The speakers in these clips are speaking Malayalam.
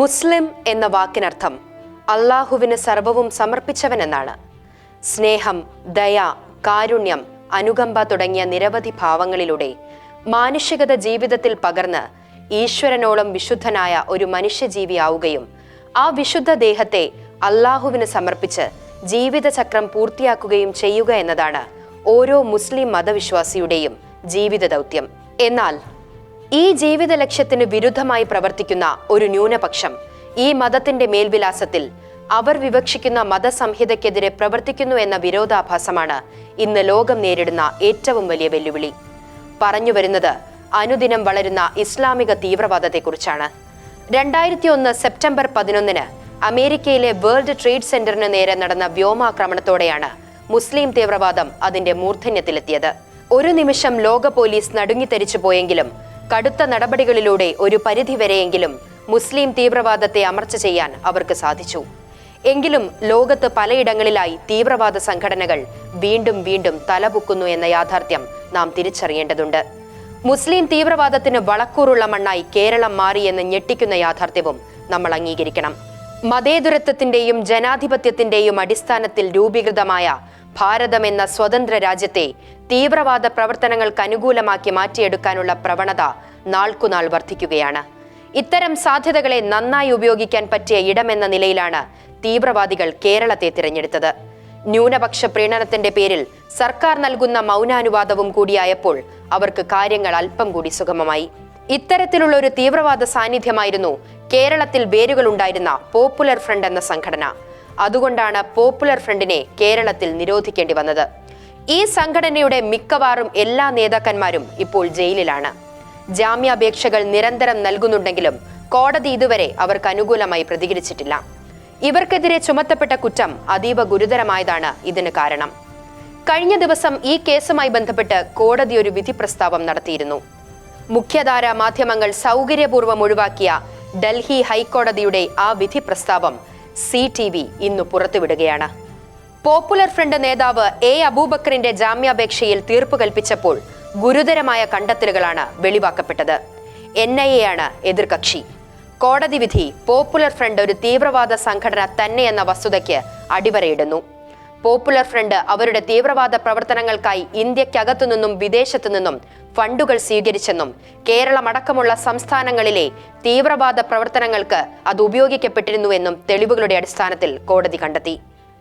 മുസ്ലിം എന്ന വാക്കിനർത്ഥം അള്ളാഹുവിന് സർവവും സമർപ്പിച്ചവൻ എന്നാണ് സ്നേഹം ദയ കാരുണ്യം അനുകമ്പ തുടങ്ങിയ നിരവധി ഭാവങ്ങളിലൂടെ മാനുഷികത ജീവിതത്തിൽ പകർന്ന് ഈശ്വരനോളം വിശുദ്ധനായ ഒരു മനുഷ്യജീവിയാവുകയും ആ വിശുദ്ധ ദേഹത്തെ അള്ളാഹുവിന് സമർപ്പിച്ച് ജീവിതചക്രം പൂർത്തിയാക്കുകയും ചെയ്യുക എന്നതാണ് ഓരോ മുസ്ലിം മതവിശ്വാസിയുടെയും ജീവിത ദൗത്യം. എന്നാൽ ഈ ജീവിത ലക്ഷ്യത്തിന് വിരുദ്ധമായി പ്രവർത്തിക്കുന്ന ഒരു ന്യൂനപക്ഷം ഈ മതത്തിന്റെ മേൽവിലാസത്തിൽ അവർ വിവക്ഷിക്കുന്ന മതസംഹിതയ്ക്കെതിരെ പ്രവർത്തിക്കുന്നു എന്ന വിരോധാഭാസമാണ് ഇന്ന് ലോകം നേരിടുന്ന ഏറ്റവും വലിയ വെല്ലുവിളി. പറഞ്ഞു വരുന്നത് അനുദിനം വളരുന്ന ഇസ്ലാമിക തീവ്രവാദത്തെക്കുറിച്ചാണ്. രണ്ടായിരത്തി ഒന്ന് സെപ്റ്റംബർ പതിനൊന്നിന് അമേരിക്കയിലെ വേൾഡ് ട്രേഡ് സെന്ററിന് നേരെ നടന്ന വ്യോമാക്രമണത്തോടെയാണ് മുസ്ലിം തീവ്രവാദം അതിന്റെ മൂർധന്യത്തിലെത്തിയത്. ഒരു നിമിഷം ലോക പോലീസ് നടുങ്ങിത്തെരിച്ചു പോയെങ്കിലും കടുത്ത നടപടികളിലൂടെ ഒരു പരിധിവരെയെങ്കിലും മുസ്ലിം തീവ്രവാദത്തെ അമർച്ച ചെയ്യാൻ അവർക്ക് സാധിച്ചു. എങ്കിലും ലോകത്ത് പലയിടങ്ങളിലായി തീവ്രവാദ സംഘടനകൾ വീണ്ടും വീണ്ടും തലപൊക്കുന്നു എന്ന യാഥാർത്ഥ്യം നാം തിരിച്ചറിയേണ്ടതുണ്ട്. മുസ്ലിം തീവ്രവാദത്തിന് വളക്കൂറുള്ള മണ്ണായി കേരളം മാറിയെന്ന് ഞെട്ടിക്കുന്ന യാഥാർത്ഥ്യവും നമ്മൾ അംഗീകരിക്കണം. മതേതുരത്വത്തിന്റെയും ജനാധിപത്യത്തിന്റെയും അടിസ്ഥാനത്തിൽ രൂപീകൃതമായ ഭാരതം എന്ന സ്വതന്ത്ര രാജ്യത്തെ തീവ്രവാദ പ്രവർത്തനങ്ങൾക്ക് അനുകൂലമാക്കി മാറ്റിയെടുക്കാനുള്ള പ്രവണത നാൾക്കുനാൾ വർദ്ധിക്കുകയാണ്. ഇത്തരം സാധ്യതകളെ നന്നായി ഉപയോഗിക്കാൻ പറ്റിയ ഇടമെന്ന നിലയിലാണ് തീവ്രവാദികൾ കേരളത്തെ തിരഞ്ഞെടുത്തത്. ന്യൂനപക്ഷ പ്രീണനത്തിന്റെ പേരിൽ സർക്കാർ നൽകുന്ന മൗനാനുവാദവും കൂടിയായപ്പോൾ അവർക്ക് കാര്യങ്ങൾ അല്പം കൂടി സുഗമമായി. ഇത്തരത്തിലുള്ള ഒരു തീവ്രവാദ സാന്നിധ്യമായിരുന്നു കേരളത്തിൽ വേരുകളുണ്ടായിരുന്ന പോപ്പുലർ ഫ്രണ്ട് എന്ന സംഘടന. അതുകൊണ്ടാണ് പോപ്പുലർ ഫ്രണ്ടിനെ കേരളത്തിൽ നിരോധിക്കേണ്ടി വന്നത്. ഈ സംഘടനയുടെ മിക്കവാറും എല്ലാ നേതാക്കന്മാരും ഇപ്പോൾ ജയിലിലാണ്. ജാമ്യാപേക്ഷകൾ നിരന്തരം നൽകുന്നുണ്ടെങ്കിലും കോടതി ഇതുവരെ അവർക്ക് അനുകൂലമായി പ്രതികരിച്ചിട്ടില്ല. ഇവർക്കെതിരെ ചുമത്തപ്പെട്ട കുറ്റം അതീവ ഗുരുതരമായതാണ് ഇതിന് കാരണം. കഴിഞ്ഞ ദിവസം ഈ കേസുമായി ബന്ധപ്പെട്ട് കോടതി ഒരു വിധി പ്രസ്താവം നടത്തിയിരുന്നു. മുഖ്യധാരാ മാധ്യമങ്ങൾ സൗകര്യപൂർവം ഒഴിവാക്കിയ ഡൽഹി ഹൈക്കോടതിയുടെ ആ വിധി പ്രസ്താവം സി ടി വി ഇന്ന് പുറത്തുവിടുകയാണ്. പോപ്പുലർ ഫ്രണ്ട് നേതാവ് എ അബൂബക്കറിന്റെ ജാമ്യാപേക്ഷയിൽ തീർപ്പ് കൽപ്പിച്ചപ്പോൾ ഗുരുതരമായ കണ്ടെത്തലുകളാണ് വെളിവാക്കപ്പെട്ടത്. എൻ ഐ എ ആണ് എതിർകക്ഷി. കോടതി വിധി പോപ്പുലർ ഫ്രണ്ട് ഒരു തീവ്രവാദ സംഘടന തന്നെയെന്ന വസ്തുതയ്ക്ക് അടിവരയിടുന്നു. പോപ്പുലർ ഫ്രണ്ട് അവരുടെ തീവ്രവാദ പ്രവർത്തനങ്ങൾക്കായി ഇന്ത്യക്കകത്തു നിന്നും വിദേശത്തു നിന്നും ഫണ്ടുകൾ സ്വീകരിച്ചെന്നും കേരളമടക്കമുള്ള സംസ്ഥാനങ്ങളിലെ തീവ്രവാദ പ്രവർത്തനങ്ങൾക്ക് അത് ഉപയോഗിക്കപ്പെട്ടിരുന്നുവെന്നും തെളിവുകളുടെ അടിസ്ഥാനത്തിൽ കോടതി കണ്ടെത്തി.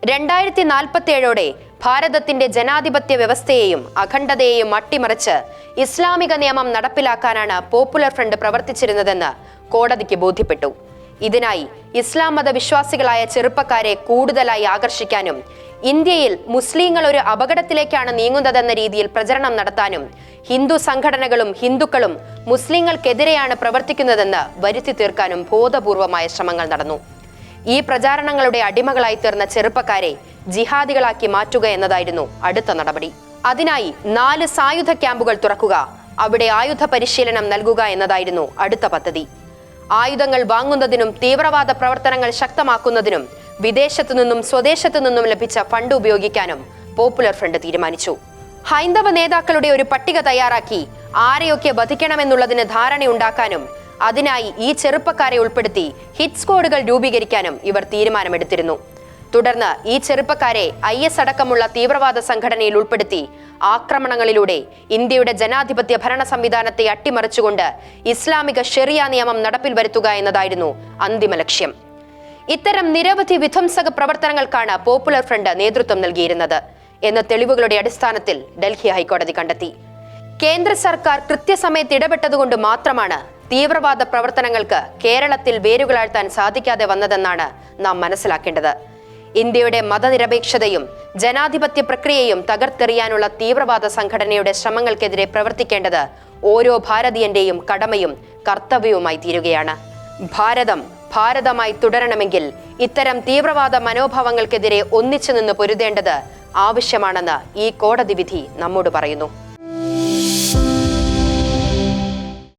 രണ്ടായിരത്തി നാൽപ്പത്തിയേഴോടെ ഭാരതത്തിന്റെ ജനാധിപത്യ വ്യവസ്ഥയെയും അഖണ്ഡതയെയും അട്ടിമറിച്ച് ഇസ്ലാമിക നിയമം നടപ്പിലാക്കാനാണ് പോപ്പുലർ ഫ്രണ്ട് പ്രവർത്തിച്ചിരുന്നതെന്ന് കോടതിക്ക് ബോധ്യപ്പെട്ടു. ഇതിനായി ഇസ്ലാം മത വിശ്വാസികളായ ചെറുപ്പക്കാരെ കൂടുതലായി ആകർഷിക്കാനും ഇന്ത്യയിൽ മുസ്ലിങ്ങൾ ഒരു അപകടത്തിലേക്കാണ് നീങ്ങുന്നതെന്ന രീതിയിൽ പ്രചരണം നടത്താനും ഹിന്ദു സംഘടനകളും ഹിന്ദുക്കളും മുസ്ലിങ്ങൾക്കെതിരെയാണ് പ്രവർത്തിക്കുന്നതെന്ന് വരുത്തി തീർക്കാനും ബോധപൂർവമായ ശ്രമങ്ങൾ നടന്നു. ഈ പ്രചാരണങ്ങളുടെ അടിമകളായി തീർന്ന ചെറുപ്പക്കാരെ ജിഹാദികളാക്കി മാറ്റുക എന്നതായിരുന്നു അടുത്ത നടപടി. അതിനായി നാല് സായുധ ക്യാമ്പുകൾ തുറക്കുക അവിടെ ആയുധ പരിശീലനം നൽകുക എന്നതായിരുന്നു അടുത്ത പദ്ധതി. ആയുധങ്ങൾ വാങ്ങുന്നതിനും തീവ്രവാദ പ്രവർത്തനങ്ങൾ ശക്തമാക്കുന്നതിനും വിദേശത്തു നിന്നും സ്വദേശത്തു നിന്നും ലഭിച്ച ഫണ്ട് ഉപയോഗിക്കാനും പോപ്പുലർ ഫ്രണ്ട് തീരുമാനിച്ചു. ഹൈന്ദവ നേതാക്കളുടെ ഒരു പട്ടിക തയ്യാറാക്കി ആരെയൊക്കെ വധിക്കണമെന്നുള്ളതിന് ധാരണയുണ്ടാക്കാനും അതിനായി ഈ ചെറുപ്പക്കാരെ ഉൾപ്പെടുത്തി ഹിറ്റ് സ്ക്വാഡുകൾ രൂപീകരിക്കാനും ഇവർ തീരുമാനമെടുത്തിരുന്നു. തുടർന്ന് ഈ ചെറുപ്പക്കാരെ ഐ എസ് അടക്കമുള്ള തീവ്രവാദ സംഘടനയിൽ ഉൾപ്പെടുത്തി ആക്രമണങ്ങളിലൂടെ ഇന്ത്യയുടെ ജനാധിപത്യ ഭരണ സംവിധാനത്തെ അട്ടിമറിച്ചുകൊണ്ട് ഇസ്ലാമിക ഷെറിയ നിയമം നടപ്പിൽ വരുത്തുക എന്നതായിരുന്നു അന്തിമ ലക്ഷ്യം. ഇത്തരം നിരവധി വിധ്വംസക പ്രവർത്തനങ്ങൾക്കാണ് പോപ്പുലർ ഫ്രണ്ട് നേതൃത്വം നൽകിയിരുന്നത് എന്ന തെളിവുകളുടെ അടിസ്ഥാനത്തിൽ ഡൽഹി ഹൈക്കോടതി കണ്ടെത്തി. കേന്ദ്ര സർക്കാർ കൃത്യസമയത്ത് ഇടപെട്ടതുകൊണ്ട് മാത്രമാണ് തീവ്രവാദ പ്രവർത്തനങ്ങൾക്ക് കേരളത്തിൽ വേരുകളാഴ്ത്താൻ സാധിക്കാതെ വന്നതെന്നാണ് നാം മനസ്സിലാക്കേണ്ടത്. ഇന്ത്യയുടെ മതനിരപേക്ഷതയും ജനാധിപത്യ പ്രക്രിയയും തകർത്തെറിയാനുള്ള തീവ്രവാദ സംഘടനയുടെ ശ്രമങ്ങൾക്കെതിരെ പ്രവർത്തിക്കേണ്ടത് ഓരോ ഭാരതീയന്റെയും കടമയും കർത്തവ്യവുമായി തീരുകയാണ്. ഭാരതം ഭാരതമായി തുടരണമെങ്കിൽ ഇത്തരം തീവ്രവാദ മനോഭാവങ്ങൾക്കെതിരെ ഒന്നിച്ചു നിന്ന് പൊരുതേണ്ടത് ആവശ്യമാണെന്ന് ഈ കോടതി വിധി നമ്മോട് പറയുന്നു.